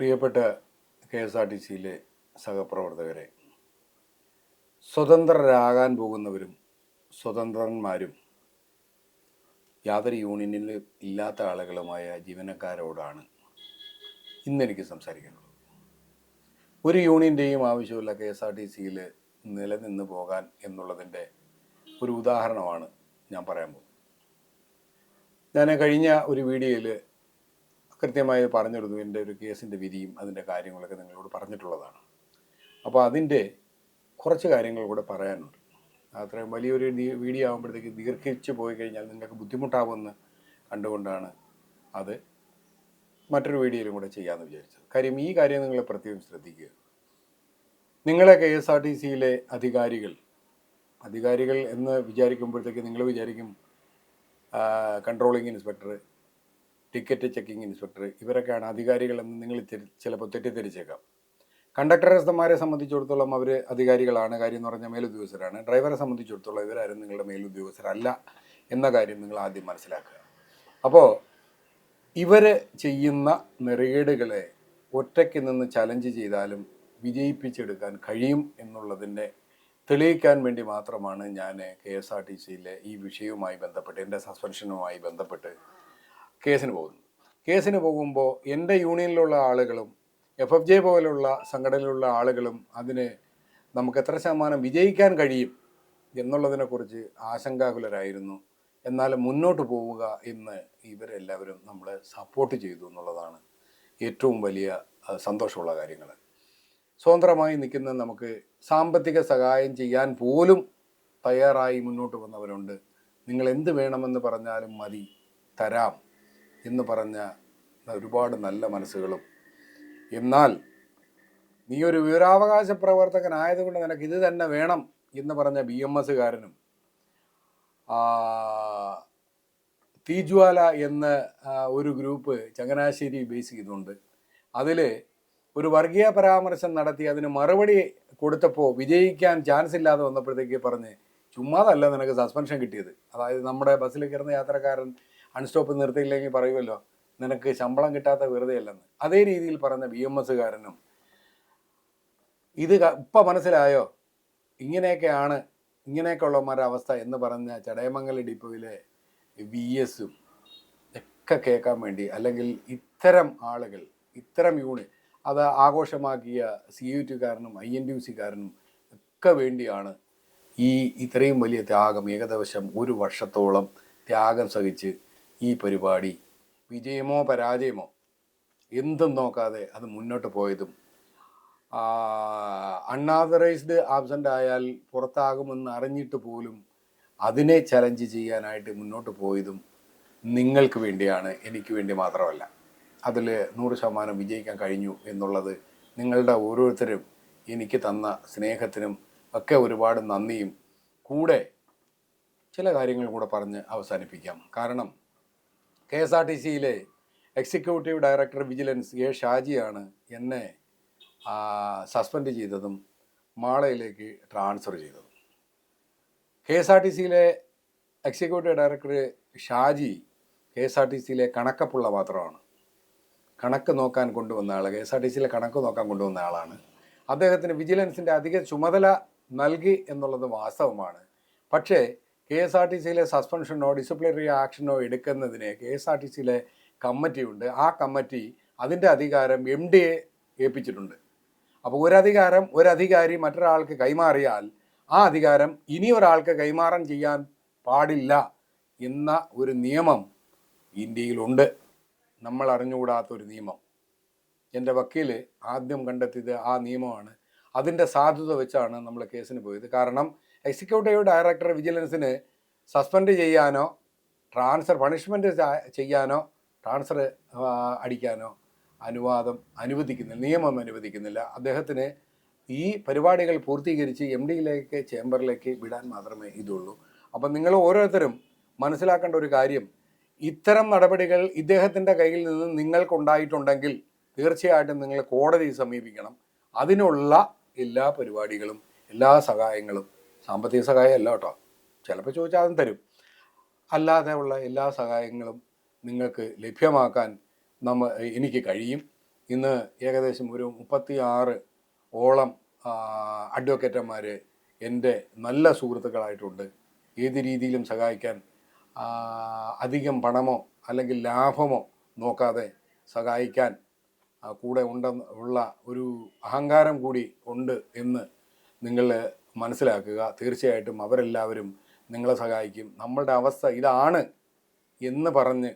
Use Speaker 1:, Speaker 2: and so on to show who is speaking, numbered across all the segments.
Speaker 1: പ്രിയപ്പെട്ട K S R T സിയിലെ സഹപ്രവർത്തകരെ സ്വതന്ത്രരാകാൻ പോകുന്നവരും സ്വതന്ത്രന്മാരും യാതൊരു യൂണിയനിൽ ഇല്ലാത്ത ആളുകളുമായ ജീവനക്കാരോടാണ് ഇന്നെനിക്ക് സംസാരിക്കാനുള്ളത്. ഒരു യൂണിയന്റെയും ആവശ്യമില്ല കെ എസ് ആർ ടി സിയിൽ നിലനിന്ന് പോകാൻ എന്നുള്ളതിന്റെ ഒരു ഉദാഹരണമാണ് ഞാൻ പറയാൻ പോകുന്നത്. ഞാൻ കഴിഞ്ഞ ഒരു വീഡിയോയിൽ കൃത്യമായി പറഞ്ഞിരുന്നു എന്റെ ഒരു കേസിന്റെ വിധിയും അതിന്റെ കാര്യങ്ങളൊക്കെ നിങ്ങളോട് പറഞ്ഞിട്ടുള്ളതാണ്. അപ്പോൾ അതിന്റെ കുറച്ച് കാര്യങ്ങൾ കൂടെ പറയാനുണ്ട്. അത്രയും വലിയൊരു വീഡിയോ ആകുമ്പോഴത്തേക്ക് ദീർഘിച്ച് പോയി കഴിഞ്ഞാൽ നിങ്ങൾക്ക് ബുദ്ധിമുട്ടാവുമെന്ന് കണ്ടുകൊണ്ടാണ് അത് മറ്റൊരു വീഡിയോയിലും കൂടെ ചെയ്യാമെന്ന് വിചാരിച്ചത്. കാര്യം ഈ കാര്യം നിങ്ങൾ പ്രത്യേകം ശ്രദ്ധിക്കുക. നിങ്ങളെ കെ എസ് ആർ ടി സിയിലെ അധികാരികൾ അധികാരികൾ എന്ന് വിചാരിക്കുമ്പോഴത്തേക്ക് നിങ്ങൾ വിചാരിക്കും controlling inspector ticket checking inspector ഇവരൊക്കെയാണ് അധികാരികളെന്ന് നിങ്ങൾ ചിലപ്പോൾ തെറ്റിദ്ധരിച്ചേക്കാം. കണ്ടക്ടർമാരെ സംബന്ധിച്ചിടത്തോളം അവർ അധികാരികളാണ്. കാര്യം എന്ന് പറഞ്ഞാൽ മേലുദ്യോഗസ്ഥരാണ്. ഡ്രൈവറെ സംബന്ധിച്ചിടത്തോളം ഇവരാരും നിങ്ങളുടെ മേലുദ്യോഗസ്ഥരല്ല എന്ന കാര്യം നിങ്ങൾ ആദ്യം മനസ്സിലാക്കുക. അപ്പോൾ ഇവർ ചെയ്യുന്ന നെറികേടുകളെ ഒറ്റയ്ക്ക് നിന്ന് ചലഞ്ച് ചെയ്താലും വിജയിപ്പിച്ചെടുക്കാൻ കഴിയും എന്നുള്ളതിന്റെ തെളിയിക്കാൻ വേണ്ടി മാത്രമാണ് ഞാൻ കെ എസ് ആർ ടി സിയിലെ ഈ വിഷയവുമായി ബന്ധപ്പെട്ട് എന്റെ സസ്പെൻഷനുമായി ബന്ധപ്പെട്ട് കേസിന് പോകുന്നു. കേസിന് പോകുമ്പോൾ എന്റെ യൂണിയനിലുള്ള ആളുകളും എഫ് എഫ് ജെ പോലുള്ള സംഘടനയിലുള്ള ആളുകളും അതിന് നമുക്ക് എത്ര ശതമാനം വിജയിക്കാൻ കഴിയും എന്നുള്ളതിനെക്കുറിച്ച് ആശങ്കാകുലരായിരുന്നു. എന്നാൽ മുന്നോട്ട് പോവുക എന്ന് ഇവരെല്ലാവരും നമ്മളെ സപ്പോർട്ട് ചെയ്തു എന്നുള്ളതാണ് ഏറ്റവും വലിയ സന്തോഷമുള്ള കാര്യങ്ങൾ സ്വതന്ത്രമായി നിൽക്കുന്ന നമുക്ക് സാമ്പത്തിക സഹായം ചെയ്യാൻ പോലും തയ്യാറായി മുന്നോട്ട് വന്നവരുണ്ട്. നിങ്ങൾ എന്ത് വേണമെന്ന് പറഞ്ഞാലും മതി. തരാം. എന്ന് പറഞ്ഞ ഒരുപാട് നല്ല മനസ്സുകളും. എന്നാൽ നീ ഒരു വിവരാവകാശ പ്രവർത്തകനായതുകൊണ്ട് നിനക്ക് ഇത് തന്നെ വേണം എന്ന് പറഞ്ഞ ബി എം എസ്സുകാരനും തീജ്വാല എന്ന ഒരു ഗ്രൂപ്പ് ചങ്ങനാശ്ശേരി ബേസ് ചെയ്തുകൊണ്ട് അതിൽ ഒരു വർഗീയ പരാമർശം നടത്തി അതിന് മറുപടി കൊടുത്തപ്പോൾ വിജയിക്കാൻ ചാൻസ് ഇല്ലാതെ വന്നപ്പോഴത്തേക്ക് പറഞ്ഞ് ചുമ്മാതല്ല നിനക്ക് സസ്പെൻഷൻ കിട്ടിയത്. അതായത് നമ്മുടെ ബസ്സിൽ കയറുന്ന യാത്രക്കാരൻ അൺസ്റ്റോപ്പ് നിർത്തിയില്ലെങ്കിൽ പറയുമല്ലോ നിനക്ക് ശമ്പളം കിട്ടാത്ത വെറുതെ അല്ലെന്ന് അതേ രീതിയിൽ പറഞ്ഞ ബി എം എസ്സുകാരനും ഇത് ഇപ്പം മനസ്സിലായോ? ഇങ്ങനെയൊക്കെയാണ് ഇങ്ങനെയൊക്കെയുള്ളവന്മാരുടെ അവസ്ഥ എന്ന് പറഞ്ഞ ചടയമംഗല ഡിപ്പോയിലെ വി എസും ഒക്കെ കേൾക്കാൻ വേണ്ടി അല്ലെങ്കിൽ ഇത്തരം ആളുകൾ ഇത്തരം യൂണി അത് ആഘോഷമാക്കിയ സി യു ടിക്കാരനും ഐ എൻ ടി യു സിക്കാരനും ഒക്കെ വേണ്ടിയാണ് ഈ ഇത്രയും വലിയ ത്യാഗം. ഏകദേശം ഒരു വർഷത്തോളം ത്യാഗം സഹിച്ച് ഈ പരിപാടി. വിജയമോ പരാജയമോ? എന്തും നോക്കാതെ അത് മുന്നോട്ട് പോയതും. അൺആതറൈസ്ഡ് ആബ്സെന്റ് ആയാൽ പുറത്താകുമെന്ന് അറിഞ്ഞിട്ട് പോലും അതിനെ ചലഞ്ച് ചെയ്യാനായിട്ട് മുന്നോട്ട് പോയതും നിങ്ങൾക്ക് വേണ്ടിയാണ് എനിക്ക് വേണ്ടി മാത്രമല്ല. അതിൽ നൂറ് ശതമാനം വിജയിക്കാൻ കഴിഞ്ഞു എന്നുള്ളത് നിങ്ങളുടെ ഓരോരുത്തരും എനിക്ക് തന്ന സ്നേഹത്തിനും ഒക്കെ ഒരുപാട് നന്ദിയും. കൂടെ ചില കാര്യങ്ങൾ കൂടെ പറഞ്ഞ് അവസാനിപ്പിക്കാം. കാരണം കെ എസ് ആർ ടി സിയിലെ എക്സിക്യൂട്ടീവ് ഡയറക്ടർ വിജിലൻസ് എ ഷാജിയാണ് എന്നെ സസ്പെൻഡ് ചെയ്തതും മാളയിലേക്ക് ട്രാൻസ്ഫർ ചെയ്തതും. കെ എസ് ആർ ടി സിയിലെ executive director Shaji K S R T സിയിലെ കണക്കപ്പുള്ള മാത്രമാണ്. കണക്ക് നോക്കാൻ കൊണ്ടുവന്ന ആൾ കെ എസ് ആർ ടി സിയിലെ കണക്ക് നോക്കാൻ കൊണ്ടുവന്ന ആളാണ്. അദ്ദേഹത്തിന് വിജിലൻസിന്റെ അധിക ചുമതല നൽകി എന്നുള്ളത് വാസ്തവമാണ്. പക്ഷേ കെ എസ് ആർ ടി സിയിലെ സസ്പെൻഷനോ ഡിസിപ്ലിനറി ആക്ഷനോ എടുക്കുന്നതിന് കെ എസ് ആർ ടി സിയിലെ കമ്മിറ്റിയുണ്ട്. ആ കമ്മിറ്റി അതിന്റെ അധികാരം എം ഡി എ ഏൽപ്പിച്ചിട്ടുണ്ട്. അപ്പോൾ ഒരധികാരം ഒരധികാരി മറ്റൊരാൾക്ക് കൈമാറിയാൽ ആ അധികാരം ഇനി ഒരാൾക്ക് കൈമാറാൻ ചെയ്യാൻ പാടില്ല എന്ന ഒരു നിയമം ഇന്ത്യയിലുണ്ട്. നമ്മൾ അറിഞ്ഞുകൂടാത്ത ഒരു നിയമം. എന്റെ വക്കീൽ ആദ്യം കണ്ടെത്തിയത് ആ നിയമമാണ്. അതിന്റെ സാധുത വെച്ചാണ് നമ്മൾ കേസിന് പോയത്. കാരണം എക്സിക്യൂട്ടീവ് ഡയറക്ടർ വിജിലൻസിന് സസ്പെൻഡ് ചെയ്യാനോ ട്രാൻസ്ഫർ പണിഷ്മെന്റ് ചെയ്യാനോ ട്രാൻസ്ഫർ അടിക്കാനോ അനുവാദം അനുവദിക്കുന്നില്ല നിയമം അനുവദിക്കുന്നില്ല. അദ്ദേഹത്തിന് ഈ പരിപാടികൾ പൂർത്തീകരിച്ച് എം ഡിയിലേക്ക് ചേംബറിലേക്ക് വിടാൻ മാത്രമേ ഇതുള്ളൂ. അപ്പം നിങ്ങൾ ഓരോരുത്തരും മനസ്സിലാക്കേണ്ട ഒരു കാര്യം ഇത്തരം നടപടികൾ ഇദ്ദേഹത്തിന്റെ കയ്യിൽ നിന്ന് നിങ്ങൾക്കുണ്ടായിട്ടുണ്ടെങ്കിൽ തീർച്ചയായിട്ടും നിങ്ങൾ കോടതിയെ സമീപിക്കണം. അതിനുള്ള എല്ലാ പരിപാടികളും എല്ലാ സഹായങ്ങളും സാമ്പത്തിക സഹായം അല്ല കേട്ടോ. ചിലപ്പോൾ ചോദിച്ചാൽ അതും തരും. അല്ലാതെ ഉള്ള എല്ലാ സഹായങ്ങളും നിങ്ങൾക്ക് ലഭ്യമാക്കാൻ നമ്മ എനിക്ക് കഴിയും. ഇന്ന് ഏകദേശം ഒരു മുപ്പത്തി ആറ് ഓളം അഡ്വക്കേറ്റന്മാർ എന്റെ നല്ല സുഹൃത്തുക്കളായിട്ടുണ്ട്. ഏത് രീതിയിലും സഹായിക്കാൻ അധികം പണമോ അല്ലെങ്കിൽ ലാഭമോ നോക്കാതെ സഹായിക്കാൻ കൂടെ ഉണ്ടെന്ന് ഉള്ള ഒരു അഹങ്കാരം കൂടി ഉണ്ട് എന്ന് നിങ്ങൾ മനസ്സിലാക്കുക. തീർച്ചയായിട്ടും അവരെല്ലാവരും നിങ്ങളെ സഹായിക്കും. നമ്മളുടെ അവസ്ഥ ഇതാണ് എന്ന് പറഞ്ഞ്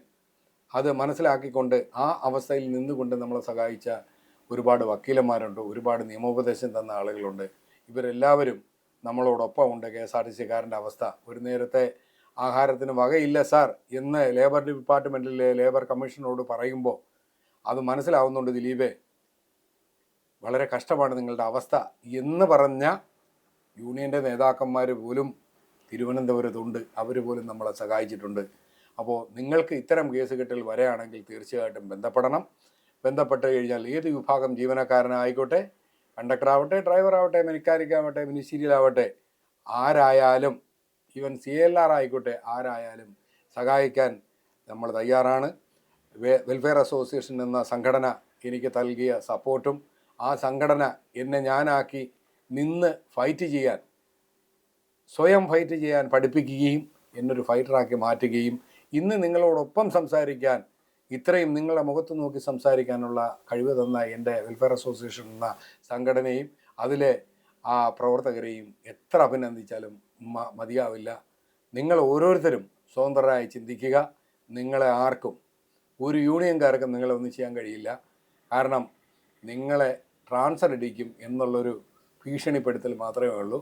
Speaker 1: അത് മനസ്സിലാക്കിക്കൊണ്ട് ആ അവസ്ഥയിൽ നിന്നുകൊണ്ട് നമ്മളെ സഹായിച്ച ഒരുപാട് വക്കീലന്മാരുണ്ട് ഒരുപാട് നിയമോപദേശം തന്ന ആളുകളുണ്ട്. ഇവരെല്ലാവരും നമ്മളോടൊപ്പം ഉണ്ട്. കെ എസ് ആർ ടി സിക്കാരന്റെ അവസ്ഥ. ഒരു നേരത്തെ ആഹാരത്തിന് വകയില്ല സാർ എന്ന് ലേബർ ഡിപ്പാർട്ട്മെന്റിലെ ലേബർ കമ്മീഷനോട് പറയുമ്പോൾ അത് മനസ്സിലാവുന്നുണ്ട് ദിലീപേ. വളരെ കഷ്ടമാണ് നിങ്ങളുടെ അവസ്ഥ എന്ന് പറഞ്ഞ യൂണിയന്റെ നേതാക്കന്മാർ പോലും തിരുവനന്തപുരത്തുണ്ട്. അവർ പോലും നമ്മളെ സഹായിച്ചിട്ടുണ്ട്. അപ്പോൾ നിങ്ങൾക്ക് ഇത്തരം കേസ് കെട്ടൽ വരെയാണെങ്കിൽ തീർച്ചയായിട്ടും ബന്ധപ്പെടണം. ബന്ധപ്പെട്ട് കഴിഞ്ഞാൽ ഏത് വിഭാഗം ജീവനക്കാരനായിക്കോട്ടെ മെനിക്കാരിക്കാവട്ടെ ആവട്ടെ മിനിസ്റ്റീരിയൽ ആവട്ടെ ആരായാലും ഈവൻ സി എൽ ആർ ആയിക്കോട്ടെ ആരായാലും സഹായിക്കാൻ നമ്മൾ തയ്യാറാണ്. വെൽഫെയർ അസോസിയേഷൻ എന്ന സംഘടന എനിക്ക് നൽകിയ സപ്പോർട്ടും ആ സംഘടന എന്നെ ഞാനാക്കി നിന്ന് ഫൈറ്റ് ചെയ്യാൻ സ്വയം ഫൈറ്റ് ചെയ്യാൻ പഠിപ്പിക്കുകയും എന്നൊരു ഫൈറ്ററാക്കി മാറ്റുകയും ഇന്ന് നിങ്ങളോടൊപ്പം സംസാരിക്കാൻ ഇത്രയും നിങ്ങളുടെ മുഖത്ത് നോക്കി സംസാരിക്കാനുള്ള കഴിവ് തന്ന എന്റെ വെൽഫെയർ അസോസിയേഷൻ എന്ന സംഘടനയും അതിലെ ആ പ്രവർത്തകരെയും എത്ര അഭിനന്ദിച്ചാലും മതിയാവില്ല. നിങ്ങൾ ഓരോരുത്തരും സ്വതന്ത്രരായി ചിന്തിക്കുക. നിങ്ങളെ ആർക്കും ഒരു യൂണിയൻകാർക്കും നിങ്ങളെ ഒന്നും ചെയ്യാൻ കഴിയില്ല. കാരണം നിങ്ങളെ ട്രാൻസ്ഫർ അടിക്കും എന്നുള്ളൊരു ഭീഷണിപ്പെടുത്തൽ മാത്രമേ ഉള്ളൂ.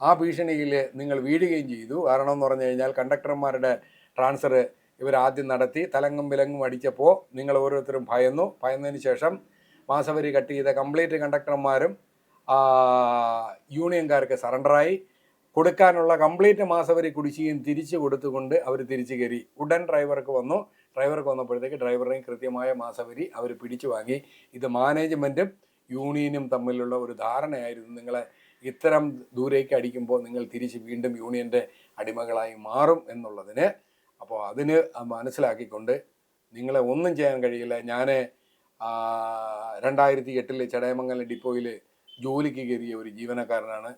Speaker 1: ആ ഭീഷണിയിൽ നിങ്ങൾ വീഴുകയും ചെയ്തു. കാരണം എന്ന് പറഞ്ഞു കഴിഞ്ഞാൽ കണ്ടക്ടർമാരുടെ ട്രാൻസ്ഫർ ഇവർ ആദ്യം നടത്തി. തലങ്ങും വിലങ്ങും അടിച്ചപ്പോൾ നിങ്ങൾ ഓരോരുത്തരും ഭയന്നു. ഭയന്നതിന് ശേഷം മാസവരി കട്ട് ചെയ്ത കംപ്ലീറ്റ് കണ്ടക്ടർമാരും യൂണിയൻകാർക്ക് സറണ്ടറായി. കൊടുക്കാനുള്ള കംപ്ലീറ്റ് മാസവരി കുടിശ്ശികയും തിരിച്ചു കൊടുത്തുകൊണ്ട് അവർ തിരിച്ചു കയറി. ഉടൻ ഡ്രൈവർക്ക് വന്നു. ഡ്രൈവർക്ക് വന്നപ്പോഴത്തേക്ക് ഡ്രൈവറിനെയും കൃത്യമായ മാസവരി അവർ പിടിച്ചു വാങ്ങി ഇത് മാനേജ്മെന്റും യൂണിയനും തമ്മിലുള്ള ഒരു ധാരണയായിരുന്നു. നിങ്ങളെ ഇത്തരം ദൂരേക്ക് അടിക്കുമ്പോൾ നിങ്ങൾ തിരിച്ച് വീണ്ടും യൂണിയന്റെ അടിമകളായി മാറും എന്നുള്ളതിന് അപ്പോൾ അതിന് അത് മനസ്സിലാക്കിക്കൊണ്ട് നിങ്ങളെ ഒന്നും ചെയ്യാൻ കഴിയില്ല. ഞാൻ രണ്ടായിരത്തി എട്ടിൽ ചടയമംഗലം ഡിപ്പോയിൽ ജോലിക്ക് കയറിയ ഒരു ജീവനക്കാരനാണ്.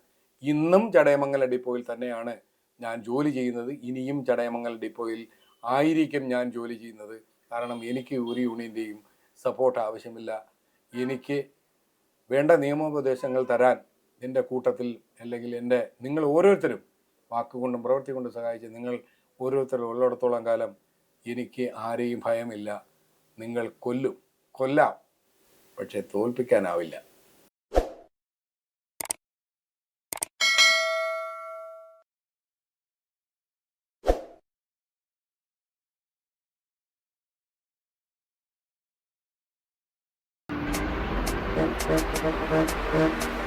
Speaker 1: ഇന്നും ചടയമംഗലം ഡിപ്പോയിൽ തന്നെയാണ് ഞാൻ ജോലി ചെയ്യുന്നത്. ഇനിയും ചടയമംഗലം ഡിപ്പോയിൽ ആയിരിക്കും ഞാൻ ജോലി ചെയ്യുന്നത്. കാരണം എനിക്ക് ഒരു യൂണിയന്റെയും സപ്പോർട്ട് ആവശ്യമില്ല. എനിക്ക് വേണ്ട നിയമോപദേശങ്ങൾ തരാൻ എന്റെ കൂട്ടത്തിൽ അല്ലെങ്കിൽ എന്റെ നിങ്ങൾ ഓരോരുത്തരും വാക്കുകൊണ്ടും പ്രവൃത്തി കൊണ്ടും സഹായിച്ച് നിങ്ങൾ ഓരോരുത്തരും ഉള്ളിടത്തോളം കാലം എനിക്ക് ആരെയും ഭയമില്ല. നിങ്ങൾ കൊല്ലും. കൊല്ലാം. പക്ഷേ തോൽപ്പിക്കാനാവില്ല.
Speaker 2: Thank you.